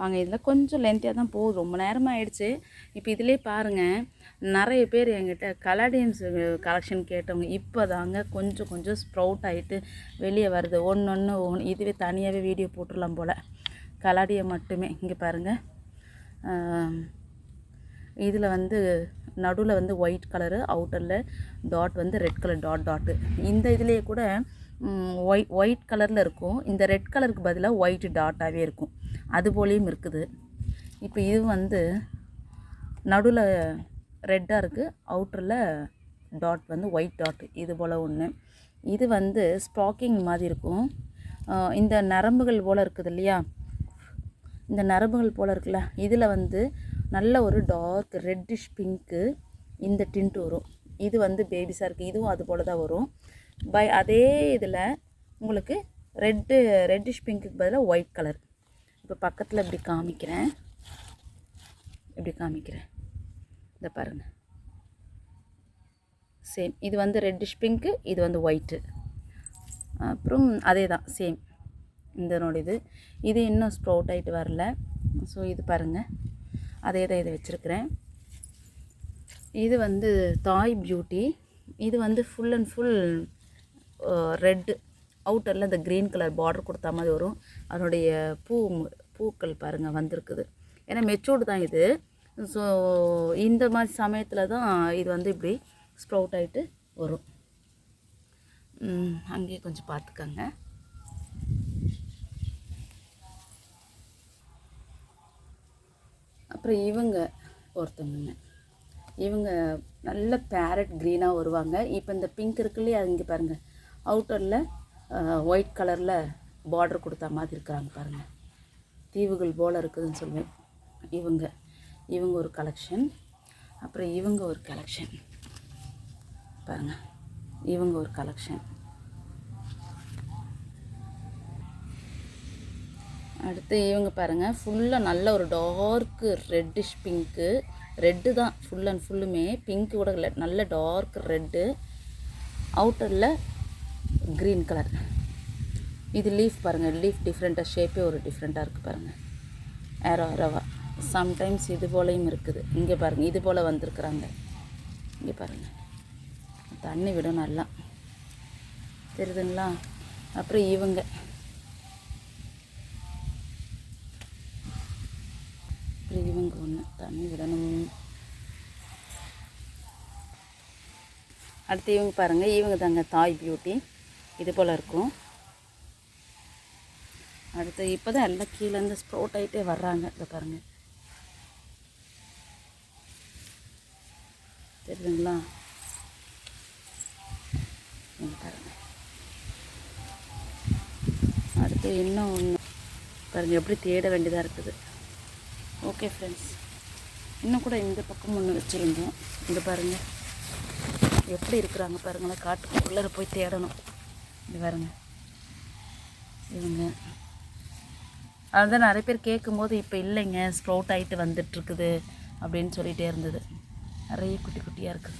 வாங்க இதில் கொஞ்சம் லென்த்தியாக தான் போகுது. ரொம்ப நேரமாக ஆயிடுச்சு. இப்போ இதிலே பாருங்கள் நிறைய பேர் என்கிட்ட கலாடியன்ஸ் கலெக்ஷன் கேட்டவங்க இப்போ தாங்க கொஞ்சம் கொஞ்சம் ஸ்ப்ரவுட் ஆகிட்டு வெளியே வருது. ஒன்று ஒன்று ஒன்று இதுவே தனியாகவே வீடியோ போட்டுடலாம் போல். கலாடியை மட்டுமே. இங்கே பாருங்கள் இதில் வந்து நடுவில் வந்து ஒயிட் கலரு அவுட்டரில் டாட் வந்து ரெட் கலர் டாட் டாட்டு இந்த இதுலேயே கூட ஒயிட் ஒயிட் கலரில் இருக்கும். இந்த ரெட் கலருக்கு பதிலாக ஒயிட் டாட்டாகவே இருக்கும். அது போலேயும் இருக்குது. இப்போ இது வந்து நடுவில் ரெட்டாக இருக்குது அவுட்டரில் டாட் வந்து ஒயிட் டாட். இது போல் ஒன்று இது வந்து ஸ்பாக்கிங் மாதிரி இருக்கும். இந்த நரம்புகள் போல் இருக்குது இல்லையா? இந்த நரம்புகள் போல் இருக்குல்ல? இதில் வந்து நல்ல ஒரு டார்க் ரெட்டிஷ் பிங்க்கு இந்த டிண்ட் வரும். இது வந்து பேபிஸாக இருக்குது இதுவும் அது போல் தான் வரும். பை அதே இதில் உங்களுக்கு ரெட்டு ரெட்டிஷ் பிங்க்குக்கு பதிலாக ஒயிட் கலர். இப்போ பக்கத்தில் இப்படி காமிக்கிறேன். இப்படி காமிக்கிறேன். இந்த பாருங்கள் சேம் இது வந்து ரெட்டிஷ் பிங்க்கு இது வந்து ஒயிட்டு அப்புறம் அதே தான் சேம் இந்த நோடு இது. இது இன்னும் ஸ்ப்ரவுட் ஆகிட்டு வரல. ஸோ இது பாருங்கள் அதே தான் இதை வச்சுருக்கிறேன். இது வந்து தாய் பியூட்டி இது வந்து ஃபுல் அண்ட் ஃபுல் ரெட்டு அவுட்டரில் இந்த க்ரீன் கலர் பார்டர் கொடுத்தா மாதிரி வரும். அதனுடைய பூ பூக்கள் பாருங்கள் வந்திருக்குது. ஏன்னா மெச்சூர்டு தான் இது. ஸோ இந்த மாதிரி சமயத்தில் தான் இது வந்து இப்படி ஸ்ப்ரவுட் ஆகிட்டு வரும். அங்கேயே கொஞ்சம் பார்த்துக்கங்க. அப்புறம் இவங்க ஒருத்தவங்க. இவங்க நல்ல பேரட் க்ரீனாக வருவாங்க. இப்போ இந்த பிங்க் இருக்குல்லையே அது இங்கே பாருங்கள் அவுட்டரில் ஒயிட் கலரில் பார்டர் கொடுத்தா மாதிரி இருக்கிறாங்க பாருங்கள் தீவுகள் போல் இருக்குதுன்னு சொல்லுவேன் இவங்க இவங்க ஒரு கலெக்ஷன் அப்புறம் இவங்க ஒரு கலெக்ஷன் பாருங்கள் இவங்க ஒரு கலெக்ஷன் அடுத்து இவங்க பாருங்கள் ஃபுல்லாக நல்ல ஒரு டார்க்கு ரெட்டிஷ் பிங்க்கு ரெட்டு தான் ஃபுல் அண்ட் ஃபுல்லுமே பிங்க்கு கூட இல்லை நல்ல டார்க் ரெட்டு அவுட்டரில் க்ரீன் கலர் இது லீஃப் பாருங்கள் லீஃப் டிஃப்ரெண்ட்டாக ஷேப்பே ஒரு டிஃப்ரெண்ட்டாக இருக்குது பாருங்கள் ஏரோ ஏரோவா சம்டைம்ஸ் இது போலையும் இருக்குது. இங்கே பாருங்கள் இது போல் வந்திருக்குறாங்க. இங்கே பாருங்கள் தண்ணி விடும் நல்லா. தெரியுதுங்களா? அப்புறம் இவங்க. அப்புறம் இவங்க ஒன்று தண்ணி விடணும். அடுத்து இவங்க பாருங்கள் இவங்க தாங்க தாய் பியூட்டி இது போல் இருக்கும் அடுத்து இப்போ தான் எல்லாம் கீழேருந்து ஸ்ப்ரோட் ஆகிட்டே வர்றாங்க. இதை பாருங்கள் தெரியுதுங்களா? இங்க அடுத்து இன்னும் ஒன்று பாருங்கள் எப்படி தேட வேண்டியதாக இருக்குது. ஓகே ஃப்ரெண்ட்ஸ் இன்னும் கூட இந்த பக்கம் ஒன்று வச்சுருந்தோம். இங்கே பாருங்கள் எப்படி இருக்கிறாங்க பாருங்களேன் காட்டுக்குள்ளே போய் தேடணும். இது பாருங்க. இவங்க. அதுதான் நிறைய பேர் கேட்கும்போது இப்போ இல்லைங்க ஸ்ப்ரவுட் ஆகிட்டு வந்துட்டுருக்குது அப்படின்னு சொல்லிகிட்டே இருந்தது. நிறைய குட்டி குட்டியாக இருக்குது.